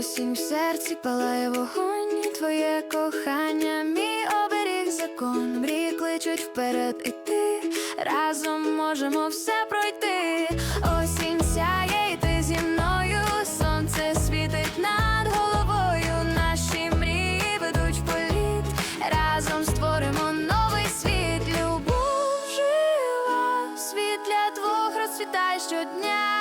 Осінь в серці палає вогонь, твоє кохання, мій оберіг закон, мрії кличуть вперед іти, разом можемо все пройти. Для двох розсвітай щодня.